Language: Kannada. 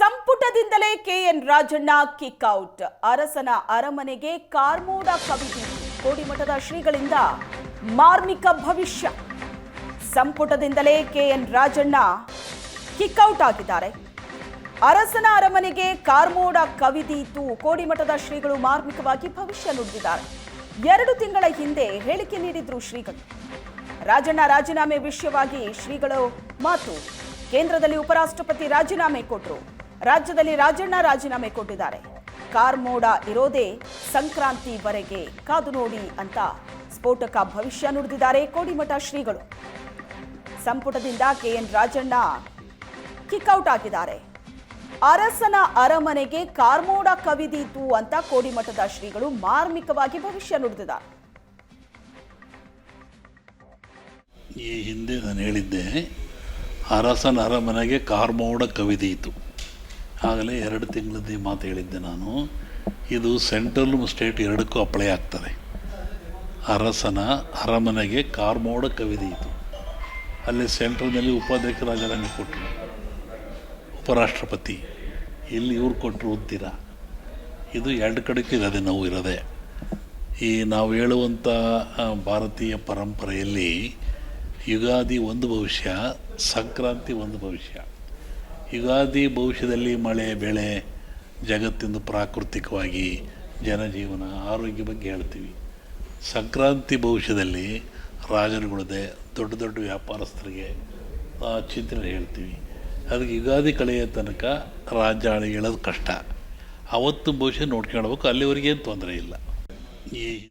ಸಂಪುಟದಿಂದಲೇ ಕೆಎನ್ ರಾಜಣ್ಣ ಕಿಕ್ಔಟ್ ಅರಸನ ಅರಮನೆಗೆ ಕಾರ್ಮೋಡ ಕವಿದಿ. ಕೋಡಿಮಠದ ಶ್ರೀಗಳಿಂದ ಮಾರ್ಮಿಕ ಭವಿಷ್ಯ. ಸಂಪುಟದಿಂದಲೇ ಕೆಎನ್ ರಾಜಣ್ಣ ಕಿಕ್ಔಟ್ ಆಗಿದ್ದಾರೆ. ಅರಸನ ಅರಮನೆಗೆ ಕಾರ್ಮೋಡ ಕವಿದೀತು ಕೋಡಿಮಠದ ಶ್ರೀಗಳು ಮಾರ್ಮಿಕವಾಗಿ ಭವಿಷ್ಯ ನುಡಿದಿದ್ದಾರೆ. ಎರಡು ತಿಂಗಳ ಹಿಂದೆ ಹೇಳಿಕೆ ನೀಡಿದ್ರು ಶ್ರೀಗಳು. ರಾಜಣ್ಣ ರಾಜೀನಾಮೆ ವಿಷಯವಾಗಿ ಶ್ರೀಗಳು ಮಾತು ಕೇಂದ್ರದಲ್ಲಿ ಉಪರಾಷ್ಟ್ರಪತಿ ರಾಜೀನಾಮೆ ಕೊಟ್ಟರು ರಾಜ್ಯದಲ್ಲಿ ರಾಜಣ್ಣ ರಾಜೀನಾಮೆ ಕೊಟ್ಟಿದ್ದಾರೆ. ಕಾರ್ಮೋಡ ಇರೋದೇ ಸಂಕ್ರಾಂತಿವರೆಗೆ ಕಾದು ನೋಡಿ ಅಂತ ಸ್ಫೋಟಕ ಭವಿಷ್ಯ ನುಡಿದಿದ್ದಾರೆ ಕೋಡಿಮಠ ಶ್ರೀಗಳು. ಸಂಪುಟದಿಂದ ಕೆಎನ್ ರಾಜಣ್ಣ ಕಿಕ್ಔಟ್ ಆಗಿದ್ದಾರೆ. ಅರಸನ ಅರಮನೆಗೆ ಕಾರ್ಮೋಡ ಕವಿದೀತು ಅಂತ ಕೋಡಿಮಠದ ಶ್ರೀಗಳು ಮಾರ್ಮಿಕವಾಗಿ ಭವಿಷ್ಯ ನುಡಿದಿದ್ದಾರೆ. ಈ ಹಿಂದೆ ನಾನು ಹೇಳಿದ್ದೆ, ಅರಸನ ಅರಮನೆಗೆ ಕಾರ್ಮೋಡ ಕವಿದೀತು. ಆಗಲೇ ಎರಡು ತಿಂಗಳದ್ದು ಮಾತು ಹೇಳಿದ್ದೆ ನಾನು. ಇದು ಸೆಂಟ್ರಲ್ ಸ್ಟೇಟ್ ಎರಡಕ್ಕೂ ಅಪ್ಲೈ ಆಗ್ತದೆ. ಅರಸನ ಅರಮನೆಗೆ ಕಾರ್ಮೋಡ ಕವಿದೆಯಿತು ಅಲ್ಲಿ ಸೆಂಟ್ರಲ್ನಲ್ಲಿ ಉಪಾಧ್ಯಕ್ಷ ರಾಜೀನಾಮೆ ಕೊಟ್ಟರು. ಉಪರಾಷ್ಟ್ರಪತಿ. ಇಲ್ಲಿ ಇವ್ರು ಕೊಟ್ಟರು ಅಂತೀರಾ? ಇದು ಎರಡು ಕಡೆಗೆ ಇರೋದೆ ನೋವು ಇರೋದೆ. ಈ ನಾವು ಹೇಳುವಂಥ ಭಾರತೀಯ ಪರಂಪರೆಯಲ್ಲಿ ಯುಗಾದಿ ಒಂದು ಭವಿಷ್ಯ, ಸಂಕ್ರಾಂತಿ ಒಂದು ಭವಿಷ್ಯ. ಯುಗಾದಿ ಭವಿಷ್ಯದಲ್ಲಿ ಮಳೆ ಬೆಳೆ ಜಗತ್ತಿಂದು ಪ್ರಾಕೃತಿಕವಾಗಿ ಜನಜೀವನ ಆರೋಗ್ಯ ಬಗ್ಗೆ ಹೇಳ್ತೀವಿ. ಸಂಕ್ರಾಂತಿ ಭವಿಷ್ಯದಲ್ಲಿ ರಾಜರುಗಳದೆ ದೊಡ್ಡ ದೊಡ್ಡ ವ್ಯಾಪಾರಸ್ಥರಿಗೆ ಆ, ಚಿಂತನೆ ಹೇಳ್ತೀವಿ. ಅದಕ್ಕೆ ಯುಗಾದಿ ಕಳೆಯ ತನಕ ರಾಜ್ಯ ಹೇಳೋದು ಕಷ್ಟ. ಅವತ್ತು ಭವಿಷ್ಯ ನೋಡ್ಕೊಳ್ಬೇಕು ಅಲ್ಲಿವರೆಗೇನು ತೊಂದರೆ ಇಲ್ಲ. ಈ